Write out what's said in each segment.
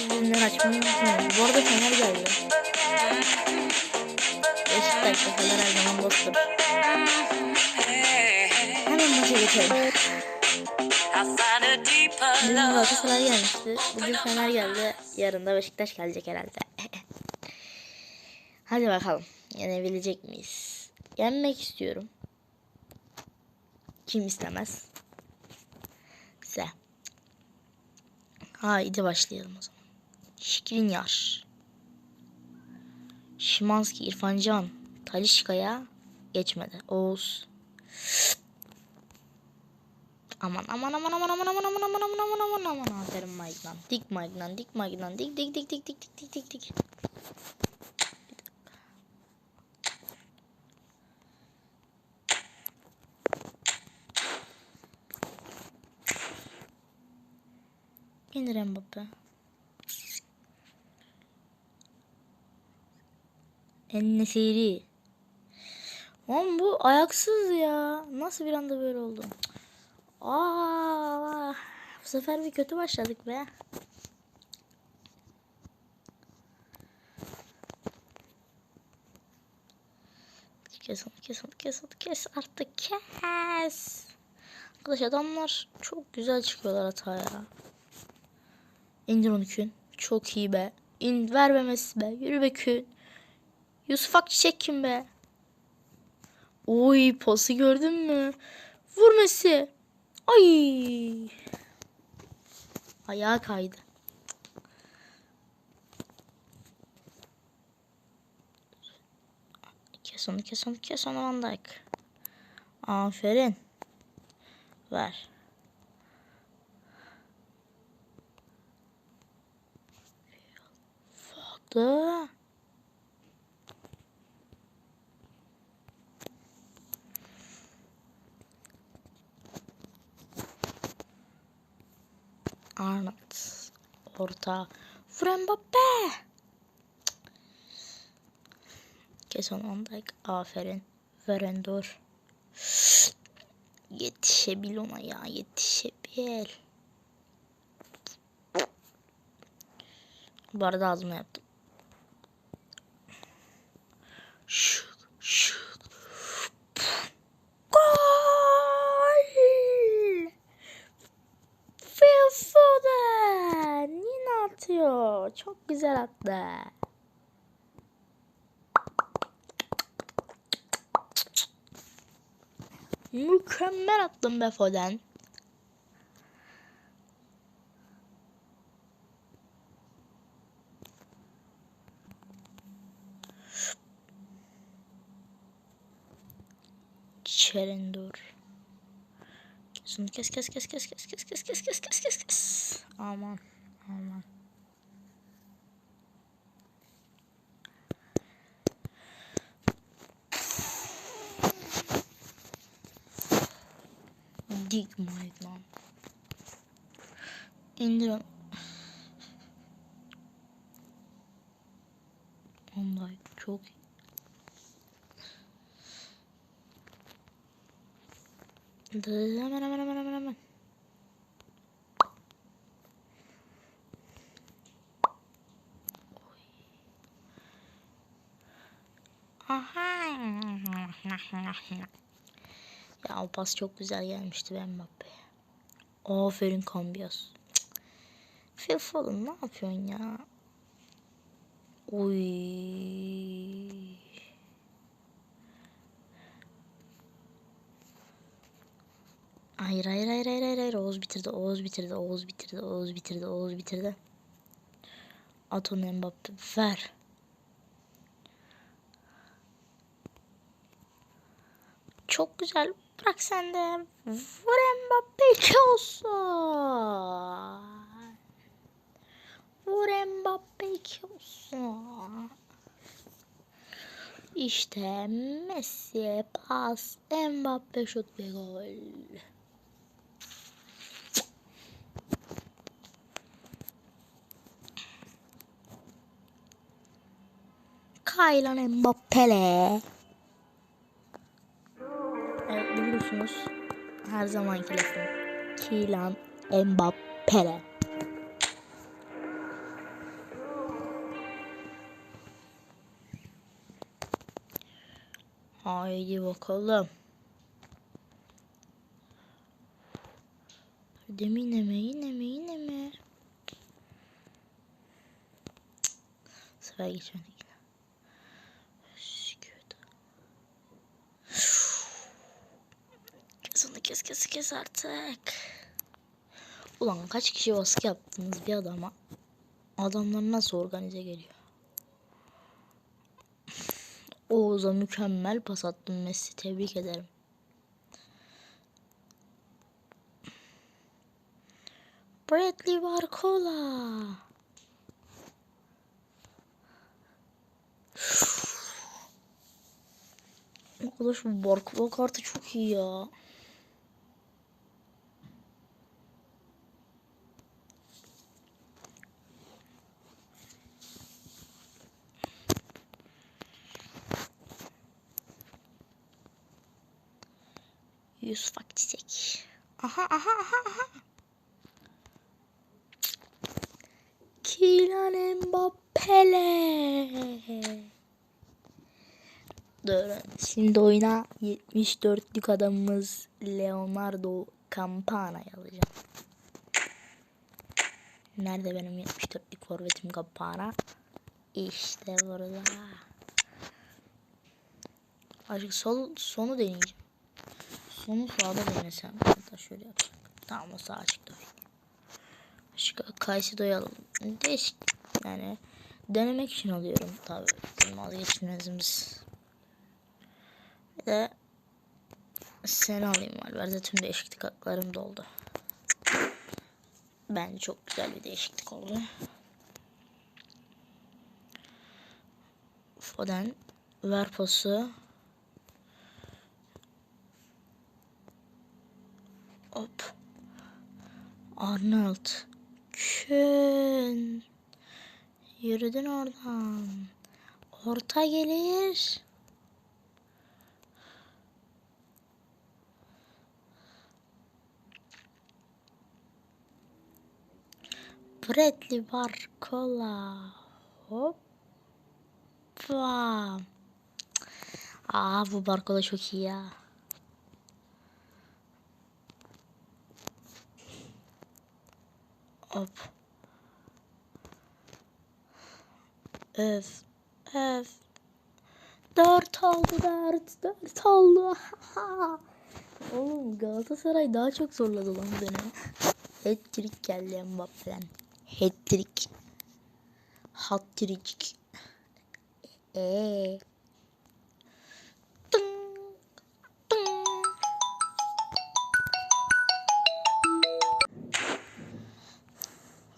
bildirimleri açmayı unutmayın. Bu arada Fener geldi. Beşiktaş'ta Fener her zaman dosttur. Hemen maça geçelim. Dün. Galatasaray gelmişti. Bugün Fener geldi. Yarın da Beşiktaş gelecek herhalde. Hadi bakalım. Yenebilecek miyiz? Yenmek istiyorum. Kim istemez? Size. Haydi başlayalım o zaman. Şikrinyar. Şimanski, İrfancan, Talişka'ya geçmedi. Oğuz. Aman aman aman aman aman aman aman aman aman aman aman aman aferin Mike'dan. Dik Mike'dan dik Mike'dan dik dik dik dik dik dik dik dik dik. İndir Mbappe. Ennesiri. Oğlum bu ayaksız ya. Nasıl bir anda böyle oldu? Aa, bu sefer bir kötü başladık be. Kes onu kes onu kes onu kes artık kes. Arkadaş adamlar çok güzel çıkıyorlar hataya. İndir onu kün. Çok iyi be. İn, ver be Messi be. Yürü be kün. Yusuf Akçiçek kim be? Oy pası gördün mü? Vur Messi. Ay. Ayağa kaydı. Kes onu kes onu kes onu Van Dijk. Aferin. Ver. Foda. Arnold. Orta. Mbappe. Kes onu Van Dijk. Aferin. Verendor. Yetişebil ona ya. Yetişebil. Bu arada ağzımla yaptım. Şık şık. Gol! Phil Foden yine atıyor. Çok güzel attı. Mükemmel attın be Foden. Çerendur. Kes onu kes kes kes kes kes kes kes kes kes kes kes kes. Aman aman. Dig my lan. İndir onu. Vallahi çok iyi. Hemen hemen hemen hemen hemen. Aha. Ya o pas çok güzel gelmişti ben Mbappe'ye. Aferin Kambias. Phil Foden ne yapıyorsun ya? Uy. Hayır hayır hayır hayır hayır hayır Oğuz bitirdi Oğuz bitirdi Oğuz bitirdi Oğuz bitirdi Oğuz bitirdi. At onu Mbappe ver. Çok güzel. Bırak sen de vur Mbappe olsun. Vur Mbappe olsun. İşte Messi pas Mbappe şut ve gol. Kylian Mbappe'le Biliyorsunuz her zamanki lafım. Kylian Mbappe'le. Haydi bakalım. Mi yine mi yine mi yine mi? Cık. Sıra geçmedik. Kes kes kes artık. Ulan kaç kişi baskı yaptınız bir adama? Adamlar nasıl organize geliyor? Oğuz'a mükemmel pas attın Messi. Tebrik ederim. Bradley Barcola. Arkadaş bu Barcola kartı çok iyi ya. Yusuf Akçiçek. Aha aha aha aha. Kylian Mbappe'le. Durun. Şimdi oyuna 74'lük adamımız Leonardo Campana'yı alacağım. Nerede benim 74'lük forvetim Campana? İşte burada. Artık sol, sonu deneyeceğim. Sonu sağda denesem. Hatta şöyle yapsak. Tamam o sağ açıkta. Başka Kaysido'yu alalım. Değişik. Yani denemek için alıyorum tabi. Vazgeçilmezimiz. Bir de seni alayım Valverde tüm değişiklik haklarım doldu. Bence çok güzel bir değişiklik oldu. Foden ver Hop. Arnold. Kün. Yürüdün oradan. Orta gelir. Bradley Barcola. Hoppa. Aa bu Barcola çok iyi ya. Hop. Öf. Öf. Dört oldu dört. Dört oldu. Oğlum Galatasaray daha çok zorladı lan beni. Hat-trick geldi Mbappe'den. Hat-trick. Hat-trick. Eee.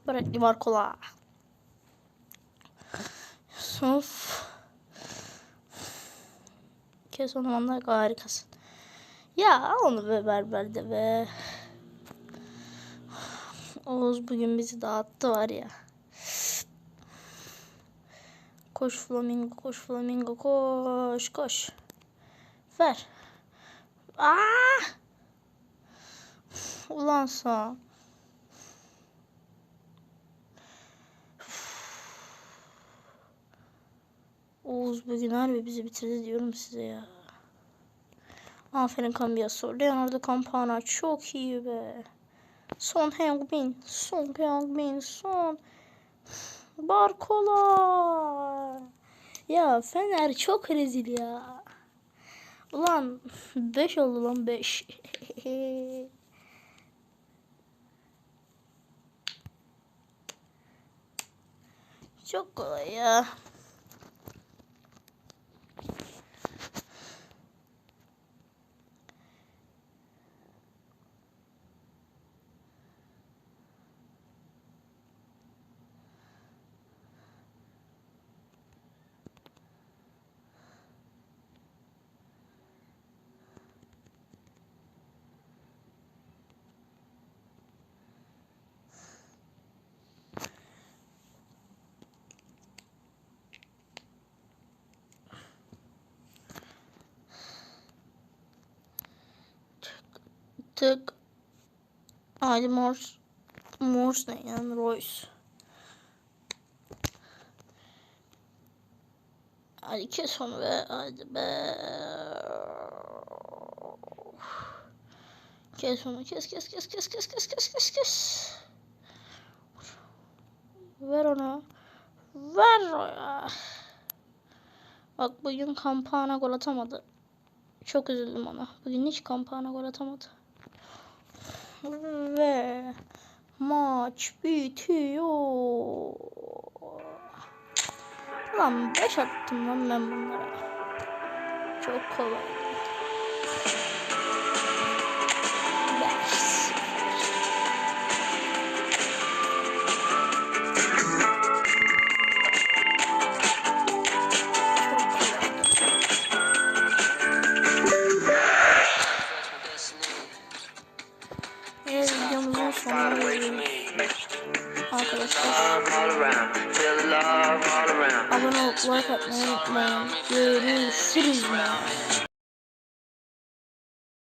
Bradley Barcola. Of. Kes onu onlar harikasın. Ya onu be berberde be. Oğuz bugün bizi dağıttı var ya. Koş flamingo koş flamingo koş koş. Ver. Aa! Ulan son. Oğuz bugün harbi bizi bitirdi diyorum size ya. Aferin Cambiaso. Leonardo Campana çok iyi be. Son Heung-min. Son Heung-min. Son. Barcola. Ya Fener çok rezil ya. Ulan 5 oldu lan 5. çok kolay ya. Tık. Haydi Morse. Morse ne yani Royce. Hadi kes onu be. Hadi be. Kes onu. Kes kes kes kes kes kes kes kes kes. Ver onu. Ver ona. Bak bugün kampana gol atamadı. Çok üzüldüm ona. Bugün hiç kampana gol atamadı. Ve maç bitiyor. Lan 5 attım lan ben bunlara. Çok kolay.